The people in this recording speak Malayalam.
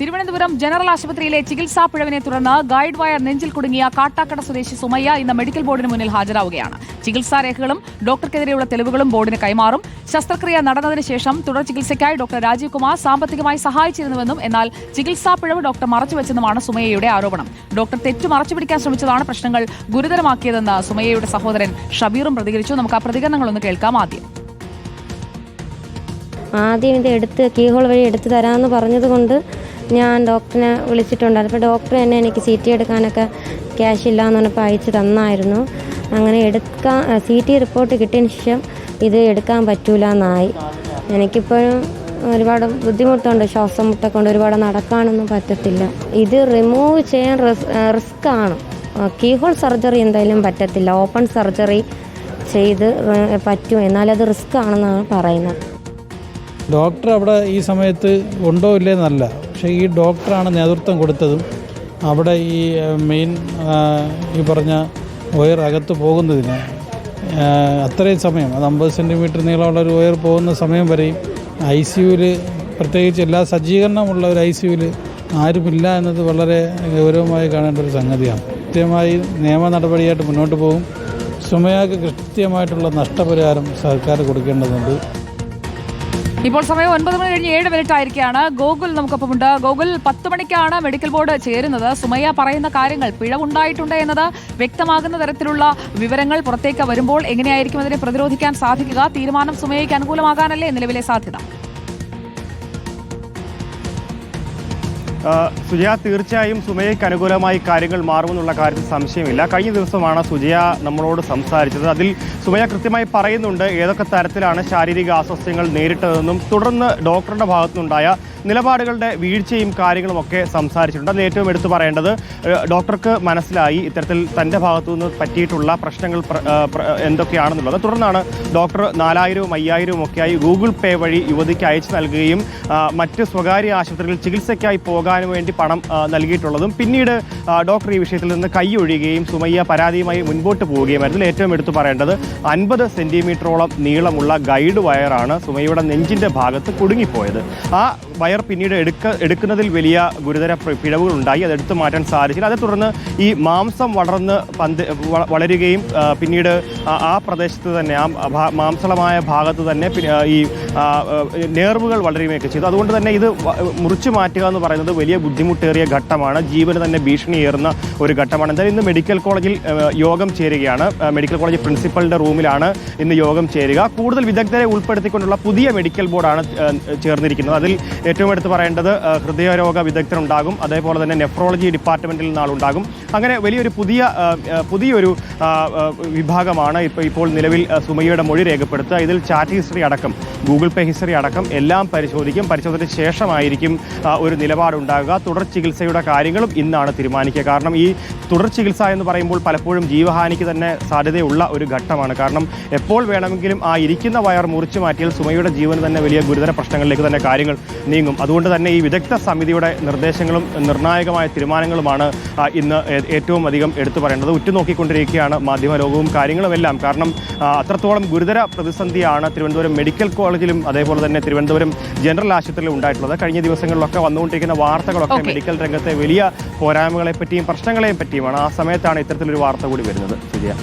തിരുവനന്തപുരം ജനറൽ ആശുപത്രിയിലെ ചികിത്സാ പിഴവിനെ തുടർന്ന് ഗൈഡ് വയർ നെഞ്ചിൽ കുടുങ്ങിയ കാട്ടാക്കട സ്വദേശി സുമയ്യ ഇന്ന് മെഡിക്കൽ ബോർഡിന് മുന്നിൽ ഹാജരാവുകയാണ്. ചികിത്സാ രേഖകളും ഡോക്ടർക്കെതിരെയുള്ള തെളിവുകളും ബോർഡിന് കൈമാറും. ശസ്ത്രക്രിയ നടന്നതിന് ശേഷം തുടർ ചികിത്സയ്ക്കായി ഡോക്ടർ രാജീവ് കുമാർ സാമ്പത്തികമായി സഹായിച്ചിരുന്നുവെന്നും എന്നാൽ ചികിത്സാ പിഴവ് ഡോക്ടർ മറച്ചുവെച്ചെന്നുമാണ് സുമയ്യയുടെ ആരോപണം. ഡോക്ടർ തെറ്റു മറച്ചുപിടിക്കാൻ ശ്രമിച്ചതാണ് പ്രശ്നങ്ങൾ ഗുരുതരമാക്കിയതെന്ന് സുമയ്യയുടെ സഹോദരൻ ഷബീറും പ്രതികരിച്ചു. നമുക്ക് ആ പ്രതികരണങ്ങളൊന്ന് കേൾക്കാം ആദ്യം. ആദ്യം ഇത് എടുത്ത് കീഹോൾ വഴി എടുത്തു തരാമെന്ന് പറഞ്ഞത് കൊണ്ട് ഞാൻ ഡോക്ടറിനെ വിളിച്ചിട്ടുണ്ട് അപ്പോൾ ഡോക്ടർ തന്നെ എനിക്ക് സി ടി എടുക്കാനൊക്കെ ക്യാഷ് ഇല്ല എന്ന് പറഞ്ഞപ്പോൾ അയച്ചു തന്നായിരുന്നു. അങ്ങനെ എടുക്കാൻ സി ടി റിപ്പോർട്ട് കിട്ടിയതിന് ശേഷം ഇത് എടുക്കാൻ പറ്റൂല എന്നായി എനിക്കിപ്പോഴും ഒരുപാട് ബുദ്ധിമുട്ടുണ്ട്. ശ്വാസം മുട്ടൊക്കെ ഒരുപാട് നടക്കാനൊന്നും പറ്റത്തില്ല. ഇത് റിമൂവ് ചെയ്യാൻ റിസ്ക് ആണ്. കീഹോൾ സർജറി എന്തായാലും പറ്റത്തില്ല. ഓപ്പൺ സർജറി ചെയ്ത് പറ്റും. എന്നാലത് റിസ്ക് ആണെന്നാണ് പറയുന്നത്. ഡോക്ടർ അവിടെ ഈ സമയത്ത് ഉണ്ടോ ഇല്ലേന്നല്ല പക്ഷേ ഈ ഡോക്ടറാണ് നേതൃത്വം കൊടുത്തതും അവിടെ ഈ മെയിൻ ഈ പറഞ്ഞ വയർ അകത്ത് പോകുന്നതിന് അത്രയും സമയം അത് അമ്പത് സെന്റിമീറ്റർ നീളമുള്ള ഒരു വയർ പോകുന്ന സമയം വരെയും ഐ സി യുവിൽ പ്രത്യേകിച്ച് എല്ലാ സജ്ജീകരണമുള്ള ഒരു ഐ സി യുവിൽ ആരുമില്ല എന്നത് വളരെ ഗൗരവമായി കാണേണ്ട ഒരു സംഗതിയാണ്. കൃത്യമായി നിയമ നടപടിയായിട്ട് മുന്നോട്ട് പോകും. സുമയാക്ക് കൃത്യമായിട്ടുള്ള നഷ്ടപരിഹാരം സർക്കാർ കൊടുക്കേണ്ടതുണ്ട്. ഇപ്പോൾ സമയം ഒൻപത് മണി കഴിഞ്ഞ് ഏഴ് മിനിറ്റ് ആയിരിക്കുകയാണ്. ഗോകുൽ നമുക്കൊപ്പമുണ്ട് ഗോകുൽ പത്ത് മണിക്കാണ് മെഡിക്കൽ ബോർഡ് ചേരുന്നത്. സുമയ്യ പറയുന്ന കാര്യങ്ങൾ പിഴവുണ്ടായിട്ടുണ്ട് എന്നത് വ്യക്തമാകുന്ന തരത്തിലുള്ള വിവരങ്ങൾ പുറത്തേക്ക് വരുമ്പോൾ എങ്ങനെയായിരിക്കും അതിനെ പ്രതിരോധിക്കാൻ സാധിക്കുക? തീരുമാനം സുമയ്യയ്ക്ക് അനുകൂലമാകാനല്ലേ നിലവിലെ സാധ്യത? സുജയ തീർച്ചയായും സുമയ്ക്ക് അനുകൂലമായി കാര്യങ്ങൾ മാറുമെന്നുള്ള കാര്യത്തിൽ സംശയമില്ല. കഴിഞ്ഞ ദിവസമാണ് സുജയ നമ്മളോട് സംസാരിച്ചത്. അതിൽ സുമയ കൃത്യമായി പറയുന്നുണ്ട് ഏതൊക്കെ തരത്തിലാണ് ശാരീരിക അസ്വസ്ഥ്യങ്ങൾ നേരിട്ടതെന്നും തുടർന്ന് ഡോക്ടറുടെ ഭാഗത്തുനിന്നുണ്ടായ നിലപാടുകളുടെ വീഴ്ചയും കാര്യങ്ങളും ഒക്കെ സംസാരിച്ചിട്ടുണ്ട്. അതിൽ ഏറ്റവും എടുത്തു പറയേണ്ടത് ഡോക്ടർക്ക് മനസ്സിലായി ഇത്തരത്തിൽ തന്റെ ഭാഗത്തുനിന്ന് പറ്റിയിട്ടുള്ള പ്രശ്നങ്ങൾ എന്തൊക്കെയാണെന്നുള്ളത്. തുടർന്നാണ് ഡോക്ടർ നാലായിരവും അയ്യായിരവും ഒക്കെയായി ഗൂഗിൾ പേ വഴി യുവതിക്ക് അയച്ചു നൽകുകയും മറ്റ് സ്വകാര്യ ആശുപത്രികളിൽ ചികിത്സയ്ക്കായി പോകാൻ വേണ്ടി പണം നൽകിയിട്ടുള്ളതും. പിന്നീട് ഡോക്ടർ ഈ വിഷയത്തിൽ നിന്ന് കൈയൊഴിയുകയും സുമയ്യ പരാതിയുമായി മുൻപോട്ട് പോവുകയുമായിരുന്നു. ഏറ്റവും എടുത്തു പറയേണ്ടത് അൻപത് സെന്റിമീറ്ററോളം നീളമുള്ള ഗൈഡ് വയറാണ് സുമയ്യയുടെ നെഞ്ചിന്റെ ഭാഗത്ത് കുടുങ്ങിപ്പോയത്. ആ വയർ പിന്നീട് എടുക്ക എടുക്കുന്നതിൽ വലിയ ഗുരുതര പിഴവുകൾ ഉണ്ടായി അത് എടുത്തു മാറ്റാൻ സാധിച്ചില്ല. അതേ തുടർന്ന് ഈ മാംസം വളർന്ന് പന്ത് വളരുകയും പിന്നീട് ആ- പ്രദേശത്ത് തന്നെ ആ മാംസളമായ ഭാഗത്ത് തന്നെ ഈ നേർവുകൾ വളരുകയൊക്കെ ചെയ്തു. അതുകൊണ്ട് തന്നെ ഇത് മുറിച്ചു മാറ്റുക എന്ന് പറയുന്നത് വലിയ ബുദ്ധിമുട്ടേറിയ ഘട്ടമാണ്. ജീവന് തന്നെ ഭീഷണിയേറുന്ന ഒരു ഘട്ടമാണ്. എന്തായാലും ഇന്ന് മെഡിക്കൽ കോളേജിൽ യോഗം ചേരുകയാണ്. മെഡിക്കൽ കോളേജ് പ്രിൻസിപ്പലിന്റെ റൂമിലാണ് ഇന്ന് യോഗം ചേരുക. കൂടുതൽ വിദഗ്ധരെ ഉൾപ്പെടുത്തിക്കൊണ്ടുള്ള പുതിയ മെഡിക്കൽ ബോർഡാണ് ചേർന്നിരിക്കുന്നത്. അതിൽ ഏറ്റവും എടുത്ത് പറയേണ്ടത് ഹൃദയരോഗ വിദഗ്ധരുണ്ടാകും. അതേപോലെ തന്നെ നെഫ്രോളജി ഡിപ്പാർട്ട്മെന്റിൽ നിന്നാളുണ്ടാകും. അങ്ങനെ വലിയൊരു പുതിയ പുതിയൊരു വിഭാഗമാണ് ഇപ്പോൾ ഇപ്പോൾ നിലവിൽ സുമയ്യയുടെ മൊഴി രേഖപ്പെടുത്തുക. ഇതിൽ ചാറ്റ് ഹിസ്റ്ററി അടക്കം ഗൂഗിൾ പേ ഹിസ്റ്ററി അടക്കം എല്ലാം പരിശോധിക്കും. പരിശോധനയ്ക്ക് ശേഷമായിരിക്കും ഒരു ഒരു നിലപാടുണ്ടാകുക തുടർ ചികിത്സയുടെ കാര്യങ്ങളും ഇന്നാണ് തീരുമാനിക്കുക. കാരണം ഈ തുടർ ചികിത്സ എന്ന് പറയുമ്പോൾ പലപ്പോഴും ജീവഹാനിക്ക് തന്നെ സാധ്യതയുള്ള ഒരു ഘട്ടമാണ്. കാരണം എപ്പോൾ വേണമെങ്കിലും ആ ഇരിക്കുന്ന വയർ മുറിച്ചു മാറ്റിയാൽ സുമയുടെ ജീവന് തന്നെ വലിയ ഗുരുതര പ്രശ്നങ്ങളിലേക്ക് തന്നെ കാര്യങ്ങൾ നീങ്ങും. അതുകൊണ്ട് തന്നെ ഈ വിദഗ്ധ സമിതിയുടെ നിർദ്ദേശങ്ങളും നിർണായകമായ തീരുമാനങ്ങളുമാണ് ഇന്ന് ഏറ്റവും അധികം എടുത്തു പറയേണ്ടത്. ഉറ്റുനോക്കിക്കൊണ്ടിരിക്കുകയാണ് മാധ്യമ ലോകവും കാര്യങ്ങളുമെല്ലാം. കാരണം അത്രത്തോളം ഗുരുതര പ്രതിസന്ധിയാണ് തിരുവനന്തപുരം മെഡിക്കൽ കോളേജിലും അതേപോലെ തന്നെ തിരുവനന്തപുരം ജനറൽ ആശുപത്രിയിലും ഉണ്ടായിട്ടുള്ളത്. കഴിഞ്ഞ ദിവസങ്ങളിലൊക്കെ വന്നുകൊണ്ടിരിക്കുന്ന വാർത്തകളൊക്കെ. മെഡിക്കൽ രംഗത്തെ വലിയ പോരായ്മകളെ പറ്റിയും പ്രശ്നങ്ങളെയും പറ്റിയുമാണ് ആ സമയത്താണ് ഇത്തരത്തിലൊരു വാർത്ത കൂടി വരുന്നത് ശരിയാ